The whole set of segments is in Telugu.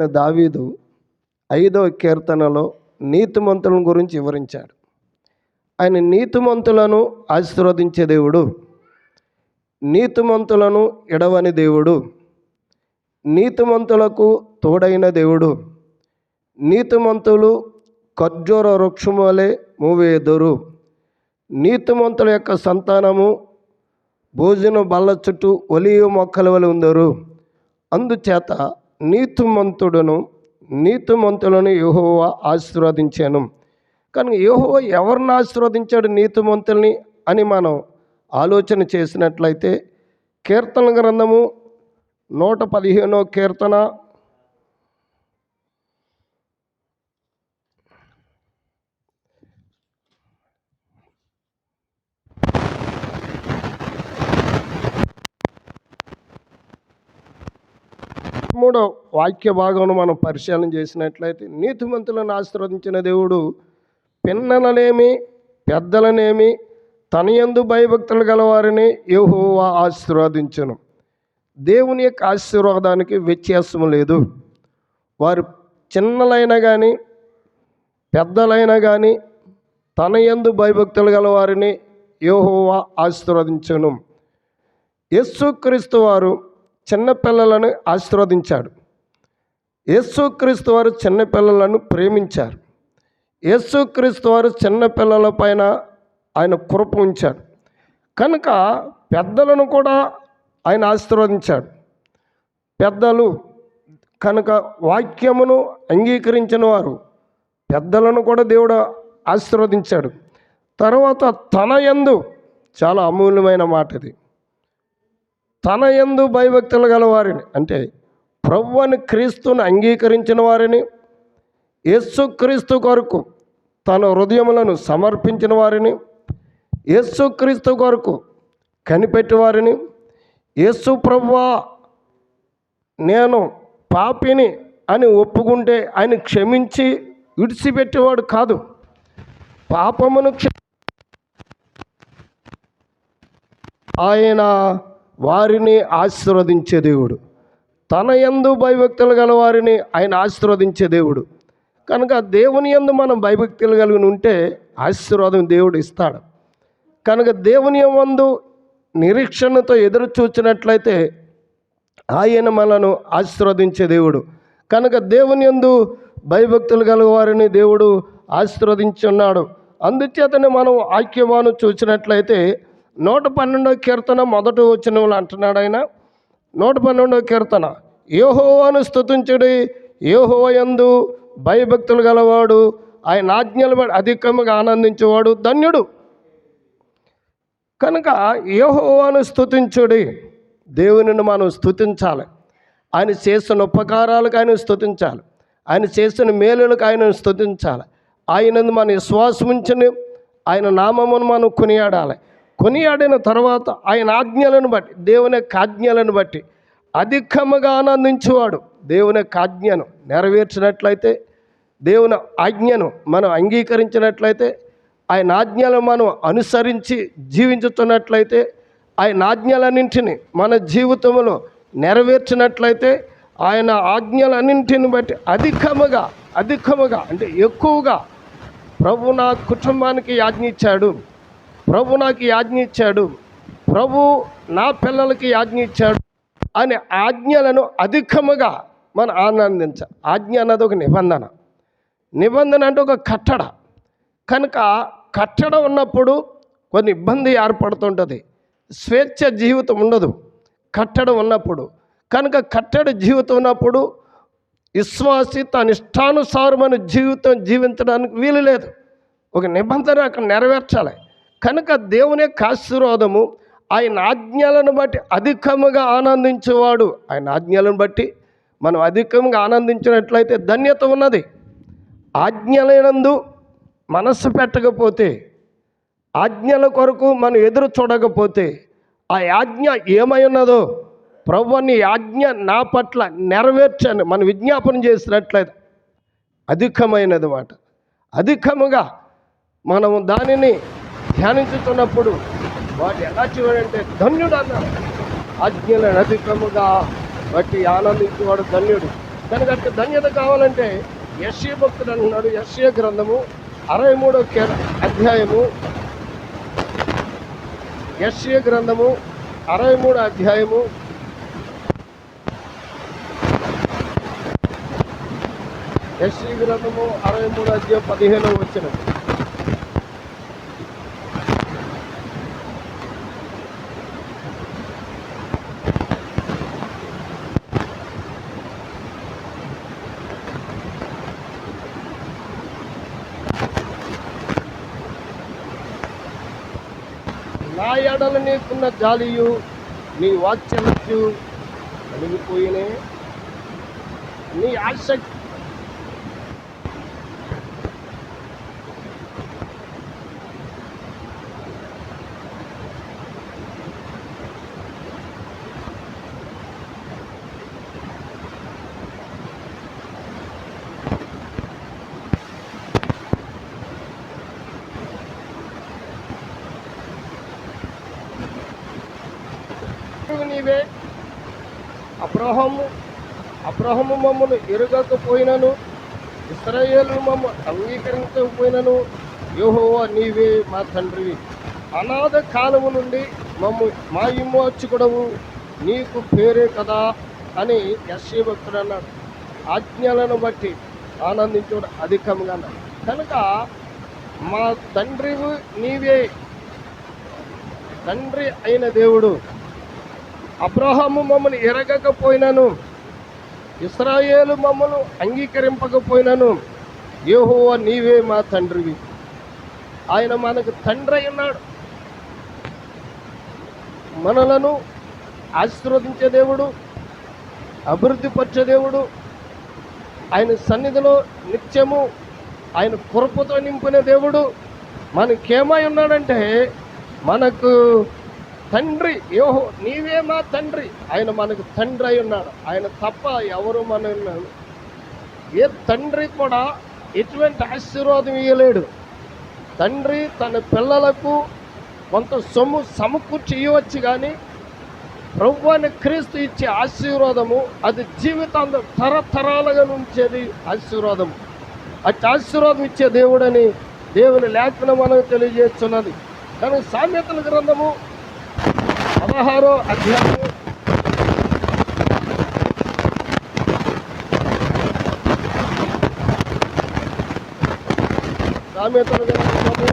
భక్తుడైన దావీదు ఐదో కీర్తనలో నీతిమంతులను గురించి వివరించాడు. ఆయన నీతిమంతులను ఆశీర్వదించే దేవుడు నీతిమంతులను ఎడవని దేవుడు నీతిమంతులకు తోడైన దేవుడు నీతిమంతులు ఖర్జూర వృక్షం వలె మూవేదురు నీతిమంతుల యొక్క సంతానము భోజన బల్ల చుట్టూ ఒలియ మొక్కల వలె ఉందరు. అందుచేత నీతిమంతుడును నీతిమంతులను యెహోవా ఆశీర్వదించాను. కానీ యెహోవా ఎవరిని ఆశీర్వదించాడు నీతిమంతుల్ని అని మనం ఆలోచన చేసినట్లయితే కీర్తన గ్రంథము నూట పదిహేనో కీర్తన మూడో వాక్య భాగంలో మనం పరిశీలన చేసినట్లయితే నీతిమంతులను ఆశీర్వదించిన దేవుడు పిన్నలనేమి పెద్దలనేమి తన యందు భయభక్తులు గలవారిని యహోవా ఆశీర్వదించను. దేవుని యొక్క ఆశీర్వాదానికి వ్యత్యాసం లేదు. వారు చిన్నలైనా కానీ పెద్దలైనా కానీ తన యందు భయభక్తులు గలవారిని యహోవా ఆశీర్వదించను. యేసుక్రీస్తు వారు చిన్నపిల్లలను ఆశీర్వదించాడు. యేసుక్రీస్తు వారు చిన్నపిల్లలను ప్రేమించారు. యేసుక్రీస్తు వారు చిన్నపిల్లల పైన ఆయన కృప ఉంచాడు. కనుక పెద్దలను కూడా ఆయన ఆశీర్వదించాడు. పెద్దలు కనుక వాక్యమును అంగీకరించిన వారు పెద్దలను కూడా దేవుడు ఆశీర్వదించాడు. తర్వాత తన యందు చాలా అమూల్యమైన మాట ఇది తన ఎందు భయభక్తులు గలవారిని. అంటే ప్రభువుని క్రీస్తుని అంగీకరించిన వారిని యేసుక్రీస్తు కొరకు తన హృదయములను సమర్పించిన వారిని యేసుక్రీస్తు కొరకు కనిపెట్టేవారిని యేసు ప్రభువా నేను పాపిని అని ఒప్పుకుంటే ఆయన క్షమించి విడిచిపెట్టేవాడు కాదు. పాపమును క్ష ఆయన వారిని ఆశీర్వదించే దేవుడు. తన యందు భయభక్తులు గల వారిని ఆయన ఆశీర్వదించే దేవుడు. కనుక దేవుని యందు మనం భయభక్తులు కలిగి ఉంటే ఆశీర్వాదం దేవుడు ఇస్తాడు. కనుక దేవుని యందు నిరీక్షణతో ఎదురు చూచినట్లయితే ఆయన మనను ఆశీర్వదించే దేవుడు. కనుక దేవుని యందు భయభక్తులు గలవారిని దేవుడు ఆశీర్వదించున్నాడు అందుచేతనే మనం ఆక్యమాను చూసినట్లయితే నూట పన్నెండో కీర్తన మొదటి వచ్చినవులు అంటున్నాడు ఆయన. నూట పన్నెండో కీర్తన. యోహోవాను స్తుతించుడి యోహోయందు భయభక్తులు గలవాడు ఆయన ఆజ్ఞలు బట్టి ఆనందించేవాడు ధన్యుడు. కనుక యోహోవాను స్థుతించుడి దేవునిని మనం స్థుతించాలి ఆయన చేసిన ఉపకారాలకు ఆయన స్థుతించాలి ఆయన చేసిన మేలులకు ఆయన స్థుతించాలి ఆయనందు మన విశ్వాసం ఉంచుని ఆయన నామమును మనం కొనియాడాలి. కొనియాడిన తర్వాత ఆయన ఆజ్ఞలను బట్టి దేవుని యొక్క ఆజ్ఞలను బట్టి అధికముగా ఆనందించేవాడు. దేవుని యొక్క ఆజ్ఞను నెరవేర్చినట్లయితే దేవుని ఆజ్ఞను మనం అంగీకరించినట్లయితే ఆయన ఆజ్ఞలను మనం అనుసరించి జీవించుతున్నట్లయితే ఆయన ఆజ్ఞలన్నింటిని మన జీవితంలో నెరవేర్చినట్లయితే ఆయన ఆజ్ఞలన్నింటిని బట్టి అధికముగా అధికముగా అంటే ఎక్కువగా ప్రభు నా కుటుంబానికి యాజ్ఞ ఇచ్చాడు. ప్రభు నాకు యాజ్ఞ ఇచ్చాడు. ప్రభు నా పిల్లలకి యాజ్ఞ ఇచ్చాడు అనే ఆజ్ఞలను అధికముగా మనం ఆనందించ ఆజ్ఞ అన్నది ఒక నిబంధన. నిబంధన అంటే ఒక కట్టడ. కనుక కట్టడ ఉన్నప్పుడు కొన్ని ఇబ్బంది ఏర్పడుతుంటుంది. స్వేచ్ఛ జీవితం ఉండదు. కట్టడ ఉన్నప్పుడు. కనుక కట్టడ జీవితం ఉన్నప్పుడు విశ్వాసి తన ఇష్టానుసారమైన జీవితం జీవించడానికి వీలు లేదు. ఒక నిబంధన అక్కడ నెరవేర్చాలి. కనుక దేవుని యొక్క ఆశీర్వాదము ఆయన ఆజ్ఞలను బట్టి అధికముగా ఆనందించేవాడు. ఆయన ఆజ్ఞలను బట్టి మనం అధికంగా ఆనందించినట్లయితే ధన్యత ఉన్నది. ఆజ్ఞలైనందు మనస్సు పెట్టకపోతే ఆజ్ఞల కొరకు మనం ఎదురు చూడకపోతే ఆ ఆజ్ఞ ఏమై ఉన్నదో ప్రభు నీ ఆజ్ఞ నా పట్ల నెరవేర్చని మనం విజ్ఞాపన చేసినట్లయితే అధికమైనది మాట. అధికముగా మనము దానిని ధ్యానించుతున్నప్పుడు వాటి ఎలా చూడంటే ధన్యుడు అన్నారు ఆజ్ఞలను అధికముగా బట్టి ఆనందించేవాడు ధన్యుడు. దానికి అట్లా ధన్యత కావాలంటే యశ్య భక్తుడు అంటున్నాడు యశ్య గ్రంథము అరవై మూడో అధ్యాయము యశ్య గ్రంథము అరవై మూడో అధ్యాయము యశ్య గ్రంథము అరవై మూడో అధ్యాయం పదిహేను వచ్చినది నా ఎడల నీకున్న జాలియు నీ వాత్సల్యు కలిగిపోయినే నీ ఆసక్తి నీవే అబ్రహము అబ్రహము మమ్మను ఎరుగకపోయినను ఇస్రాయేలు మమ్మ అంగీకరించకపోయినను యోహోవా నీవే మా తండ్రివి అనాథ కాలము నుండి మమ్ము మా ఇమ్మోచుకుడవు నీకు పేరే కదా అని యశ్వ భక్తుడు అన్నాడు. ఆజ్ఞలను బట్టి ఆనందించుడు అధికంగా అన్నాడు. కనుక మా తండ్రి నీవే తండ్రి అయిన దేవుడు. అబ్రహాము మమ్మల్ని ఎరగకపోయినను ఇస్రాయేలు మమ్మను అంగీకరింపకపోయినను ఏహో నీవే మా తండ్రివి. ఆయన మనకు తండ్రి అయి ఉన్నాడు. మనలను ఆశీర్వదించే దేవుడు అభివృద్ధిపరిచే దేవుడు ఆయన సన్నిధిలో నిత్యము ఆయన కృపతో నింపిన దేవుడు మనకేమై ఉన్నాడంటే మనకు తండ్రి యోహో నీవే మా తండ్రి. ఆయన మనకు తండ్రి అయి ఉన్నాడు. ఆయన తప్ప ఎవరు మన ఏ తండ్రి కూడా ఎటువంటి ఆశీర్వాదం ఇవ్వలేడు తండ్రి తన పిల్లలకు కొంత సొమ్ము సమకూర్చి ఇవ్వచ్చు కానీ ప్రభువాని క్రీస్తు ఇచ్చే ఆశీర్వాదము అది జీవితాంతం తరతరాలుగా ఉంచేది ఆశీర్వాదము. అటు ఆశీర్వాదం ఇచ్చే దేవుడని దేవుని లేఖనం మనకు తెలియజేస్తున్నది. కానీ సామెతల గ్రంథము పదహారో అధ్యాయం. సామెతల గ్రంథము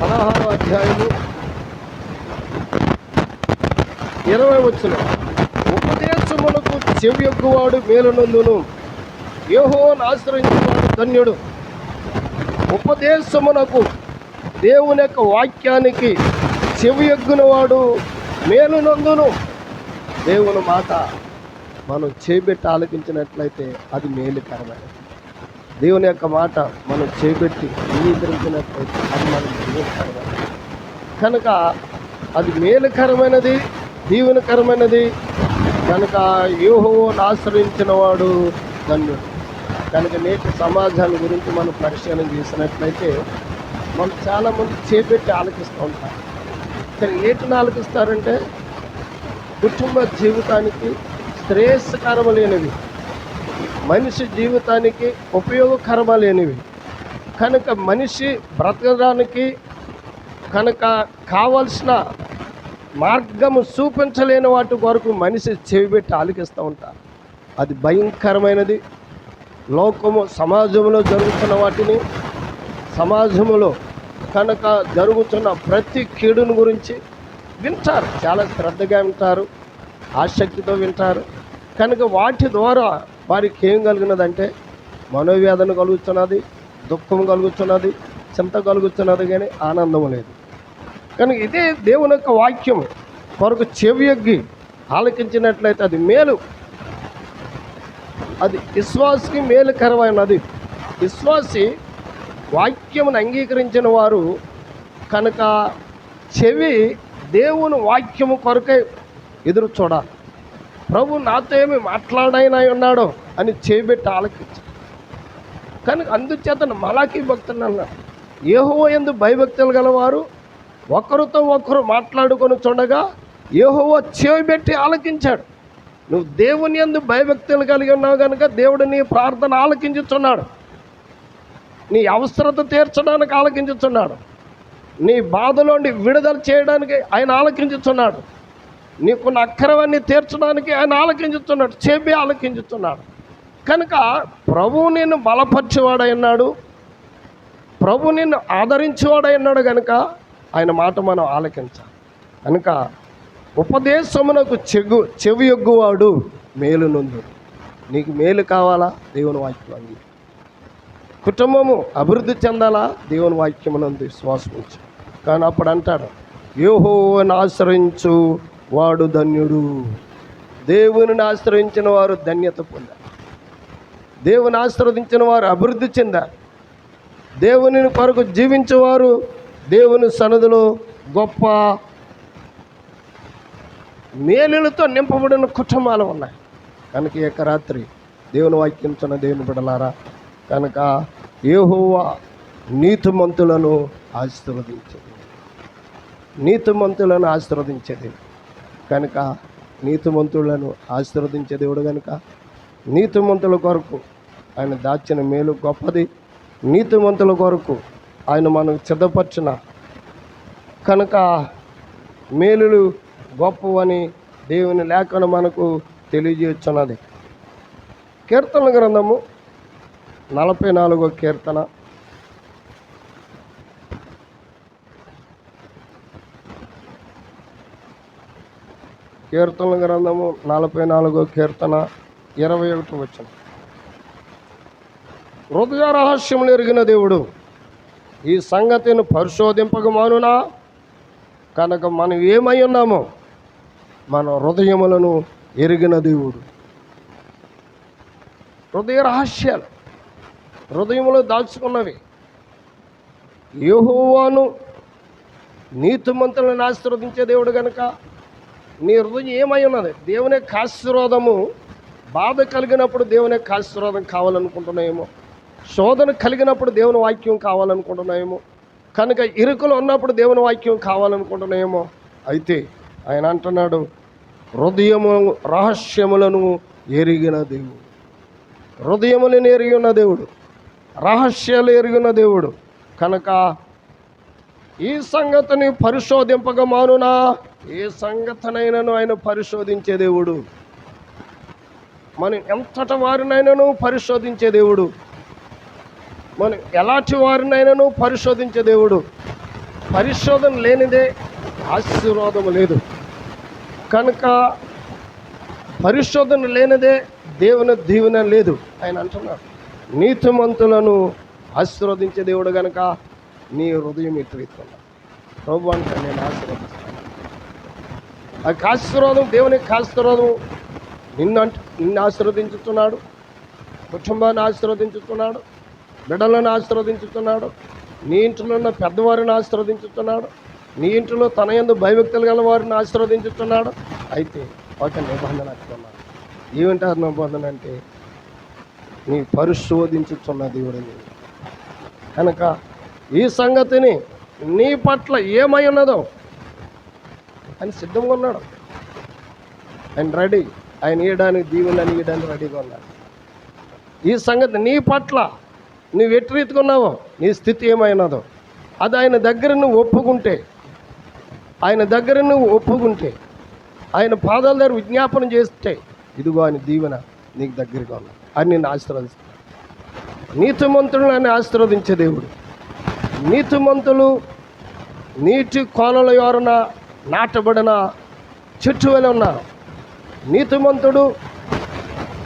పదహారో అధ్యాయము. ఇరవై వచ్చిన ఉపదేశములకు చెవి ఎక్కువాడు మేలునందును. యోహోను ఆశ్రయించు ధన్యుడు. ఉపదేశమునకు దేవుని యొక్క వాక్యానికి చెవి ఎగ్గునవాడు మేలునందును. దేవుని మాట మనం చేపెట్టి ఆలకించినట్లయితే అది మేలుకరమైనది. దేవుని యొక్క మాట మనం చేపెట్టి అంగీకరించినట్లయితే అది మనకు మేలుకరమైనది. కనుక అది మేలుకరమైనది దీవెనకరమైనది. కనుక యోహోను ఆశ్రయించిన వాడు ధన్యుడు. కనుక నేటి సమాజాన్ని గురించి మనం పరిశీలన చేసినట్లయితే మనం చాలామంది చేపెట్టి ఆలకిస్తూ ఉంటారు. కానీ ఏటిని ఆలకిస్తారంటే కుటుంబ జీవితానికి శ్రేయస్కరమలేనివి. మనిషి జీవితానికి ఉపయోగకరమలేనివి. కనుక మనిషి బ్రతకడానికి కనుక కావలసిన మార్గము చూపించలేని వాటి వరకు మనిషి చెవిపెట్టి ఆలకిస్తూ ఉంటారు. అది భయంకరమైనది. లోకము సమాజంలో జరుగుతున్న వాటిని సమాజంలో కనుక జరుగుతున్న ప్రతి కీడుని గురించి వింటారు. చాలా శ్రద్ధగా వింటారు ఆసక్తితో వింటారు. కనుక వాటి ద్వారా వారికి ఏం కలిగినదంటే మనోవేదన కలుగుతున్నది దుఃఖం కలుగుతున్నది చింత కలుగుతున్నది కానీ ఆనందం లేదు. కనుక ఇదే దేవుని యొక్క వాక్యం కొరకు చెవియగ్గి ఆలకించినట్లయితే అది మేలు. అది విశ్వాసికి మేలుకరమైనది విశ్వాసి వాక్యమును అంగీకరించిన వారు కనుక చెవి దేవుని వాక్యము కొరకై ఎదురు చూడాలి ప్రభు నాతో ఏమి మాట్లాడైనా ఉన్నాడో అని చేపెట్టి ఆలకించు. కనుక అందుచేత మలాకి భక్తులు అన్నారు. ఏహో ఎందు భయభక్తులు గలవారు ఒకరితో ఒకరు మాట్లాడుకొని చూడగా ఏహోవో చెవి పెట్టి ఆలకించాడు. నువ్వు దేవుని ఎందు భయభక్తులు కలిగి ఉన్నావు కనుక దేవుడు నీ ప్రార్థన ఆలకించుచున్నాడు. నీ అవసరత తీర్చడానికి ఆలకించుచున్నాడు. నీ బాధలోండి విడుదల చేయడానికి ఆయన ఆలకించుచున్నాడు. నీకున్న అక్కరవన్నీ తీర్చడానికి ఆయన ఆలకించుతున్నాడు చెబి ఆలకించుతున్నాడు కనుక ప్రభువు నిన్ను బలపరిచేవాడైనాడు ప్రభు నిన్ను ఆదరించేవాడైనాడు కనుక ఆయన మాట మనం ఆలకించాలి. కనుక ఉపదేశమునకు చెగు చెవి యొగ్గువాడు మేలు నీకు మేలు కావాలా? దేవుని వాక్యం అంది. కుటుంబము అభివృద్ధి చెందాలా? దేవుని వాక్యమునందు విశ్వాసం ఉంచు కానీ అప్పుడు అంటాడు యోహోవని ఆశ్రయించు వాడు ధన్యుడు. దేవుని ఆశ్రయించిన వారు ధన్యత పొందారు దేవుని ఆశ్రవదించిన వారు అభివృద్ధి చెందారు దేవుని కొరకు జీవించేవారు దేవుని సన్నదిలో గొప్ప మేలులతో నింపబడిన కుటుంబాలు ఉన్నాయి. కనుక ఈ యొక్క రాత్రి దేవుని వాక్యం దేవుని బిడలారా కనుక ఏహోవా నీతిమంతులను ఆశీర్వదించేది. నీతిమంతులను ఆశీర్వదించేది. కనుక నీతిమంతులను ఆశీర్వదించే దేవుడు కనుక నీతిమంతుల కొరకు ఆయన దాచిన మేలు గొప్పది. నీతిమంతుల కొరకు ఆయన మనకు సిద్ధపరిచిన కనుక మేలులు గొప్పవని దేవుని లేఖను మనకు తెలియజేస్తున్నది కీర్తన గ్రంథము నలభై నాలుగో కీర్తన. కీర్తన గ్రంథము నలభై నాలుగో కీర్తన ఇరవై ఒకటి వచ్చిన హృదయ రహస్యములు ఎరిగిన దేవుడు ఈ సంగతిని పరిశోధింపక మానునా? కనుక మనం ఏమై ఉన్నామో మన హృదయములను ఎరిగిన దేవుడు. హృదయ రహస్యాలు హృదయములు దాచుకున్నవి యెహోవాను నీతిమంతులను ఆశీర్వదించే దేవుడు కనుక నీ హృదయం ఏమై ఉన్నది? దేవుని యొక్క ఆశీర్వాదము బాధ కలిగినప్పుడు దేవుని యొక్క ఆశీర్వాదం కావాలనుకుంటున్నాయేమో. శోధన కలిగినప్పుడు దేవుని వాక్యం కావాలనుకుంటున్నాయేమో. కనుక ఇరుకులు ఉన్నప్పుడు దేవుని వాక్యం కావాలనుకుంటున్నాయేమో. అయితే ఆయన అంటున్నాడు హృదయము రహస్యములను ఎరిగిన దేవుడు. హృదయములను ఎరిగి ఉన్న దేవుడు రహస్యాలు ఎరిగిన దేవుడు. కనుక ఈ సంగతిని పరిశోధింపక మానునా ఏ సంగతినైనాను ఆయన పరిశోధించే దేవుడు. మనం ఎంతటి వారినైనాను పరిశోధించే దేవుడు? మనం ఎలాంటి వారినైనాను పరిశోధించే దేవుడు? పరిశోధన లేనిదే ఆశీర్వాదం లేదు. కనుక పరిశోధన లేనిదే దేవుని దీవెన లేదు ఆయన అంటున్నాడు. నీతిమంతులను ఆశీర్వదించే దేవుడు కనుక నీ హృదయం ఎత్తుకున్నా ప్రభు అంటే నేను ఆశీర్వదిస్తాను. ఆ ఆశీర్వాదం దేవుని యొక్క ఆశీర్వాదం నిన్ను అంట నిన్ను ఆశీర్వదించుతున్నాడు. కుటుంబాన్ని ఆశీర్వదించుతున్నాడు. బిడ్డలను ఆశీర్వదించుతున్నాడు. నీ ఇంట్లో ఉన్న పెద్దవారిని ఆశీర్వదించుతున్నాడు. నీ ఇంట్లో తన ఎందు భయభక్తులు గల వారిని ఆశీర్వదించుతున్నాడు. అయితే ఒక నిబంధన అట్టుకున్నాడు ఏమిటారు నిబంధన అంటే నీ పరిశోధించుతున్న దేవుడు కనుక ఈ సంగతిని నీ పట్ల ఏమై ఉన్నదో ఆయన సిద్ధంగా ఉన్నాడు. ఆయన రెడీ. ఆయన ఇయడానికి దీవులని ఇయడానికి రెడీగా ఉన్నాడు ఈ సంగతి నీ పట్ల నువ్వు ఎటు రీతికున్నావో నీ స్థితి ఏమైనదో అది ఆయన దగ్గర నువ్వు ఒప్పుకుంటే ఆయన దగ్గర నువ్వు ఒప్పుకుంటే ఆయన పాదాల దగ్గర విజ్ఞాపన చేస్తే ఇదిగో ఆయన దీవెన నీకు దగ్గరగా ఉన్నా అని నేను ఆశీర్వదిస్తాను నీతిమంతులను ఆయన ఆశీర్వదించే దేవుడు. నీతిమంతులు నీటి కోలల ఎవరన నాటబడిన చెట్టు వలె ఉన్నారు. నీతిమంతుడు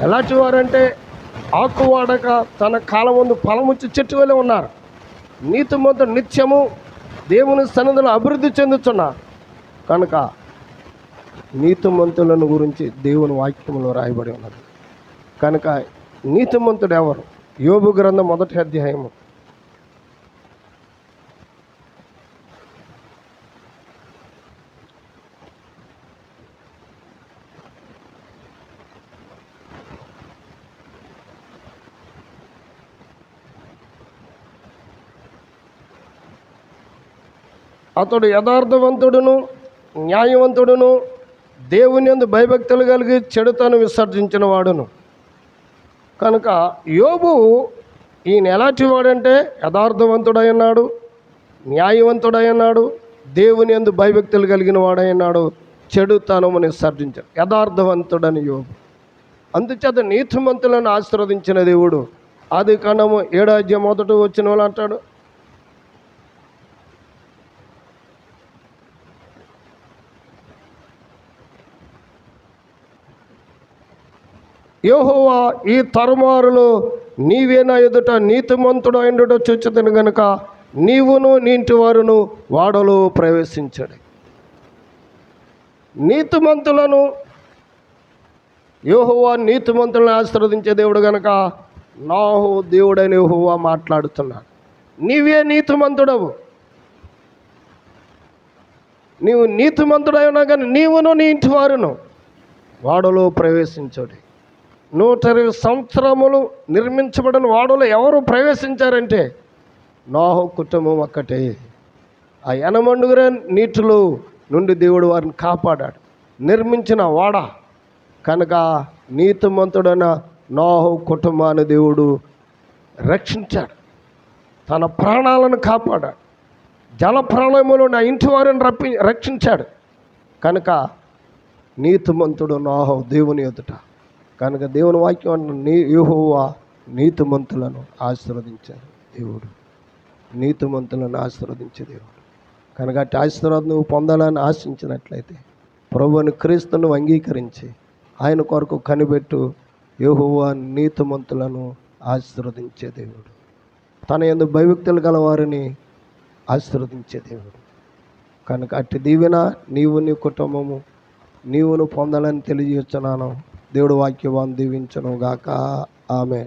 ఎలాంటి వారంటే ఆకు వాడక తన కాలం ముందు ఫలముచ్చి చెట్టు వలె ఉన్నారు. నీతిమంతుడు నిత్యము దేవుని సన్నిధిలో అభివృద్ధి చెందుతున్నారు. కనుక నీతిమంతులను గురించి దేవుని వాక్యంలో రాయబడి ఉన్నది. కనుక నీతిమంతుడు ఎవరు? యోగు గ్రంథం మొదటి అధ్యాయము. అతడు యథార్థవంతుడును న్యాయవంతుడును దేవుని యందు భయభక్తులు కలిగి చెడుతను విసర్జించిన వాడును. కనుక యోబు ఈయన ఎలాంటి వాడంటే యథార్థవంతుడై ఉన్నాడు న్యాయవంతుడై ఉన్నాడు దేవుని యందు భయభక్తులు కలిగిన వాడై ఉన్నాడు చెడుతనము విసర్జించాడు. యథార్థవంతుడని యోబు. అందుచేత నీతిమంతులను ఆశీర్వదించిన దేవుడు. ఆది కాండము ఏడాజ్యం మొదట వచ్చిన వాళ్ళు అంటాడు యోహోవా ఈ తరుమారులో నీవేనా ఎదుట నీతిమంతుడు అయినడు చూచుదని గనుక నీవును నీ ఇంటి వారును వాడలో ప్రవేశించడు. నీతిమంతులను యోహోవా నీతిమంతులను ఆశీర్వదించే దేవుడు గనక నాహో దేవుడైన యోహోవా మాట్లాడుతున్నాడు. నీవే నీతిమంతుడవు. నీవు నీతిమంతుడైనా కానీ నీవును నీ ఇంటి వారును వాడలో ప్రవేశించడు. నూట ఇరవై సంవత్సరములు నిర్మించబడిన వాడలో ఎవరు ప్రవేశించారంటే నాహు కుటుంబం ఒక్కటే. ఆ ఎనమండుగురే నీటిలో నుండి దేవుడు వారిని కాపాడాడు. నిర్మించిన వాడ కనుక నీతిమంతుడైన నాహు కుటుంబాన్ని దేవుడు రక్షించాడు. తన ప్రాణాలను కాపాడాడు. జల ప్రళయములో నా ఇంటి వారిని రప్పి రక్షించాడు. కనుక నీతిమంతుడు నాహో దేవుని ఎదుట కనుక దేవుని వాక్యం అంటున్న నీ యూహోవా నీతిమంతులను ఆశీర్వదించారు. దేవుడు నీతిమంతులను ఆశీర్వదించే దేవుడు. కనుక అట్టి ఆశీర్వాదం నువ్వు పొందాలని ఆశించినట్లయితే ప్రభువుని క్రీస్తును అంగీకరించి ఆయన కొరకు కనిపెట్టు యెహోవా నీతిమంతులను ఆశీర్వదించే దేవుడు. తన ఎందు భయభక్తులు గల వారిని ఆశీర్వదించే దేవుడు. కనుక అట్టి దీవెన నీవు నీ కుటుంబము నీవును పొందాలని తెలియజేస్తున్నాను. దేవుడు వాక్యవాన్ని దీవించను గాక ఆమె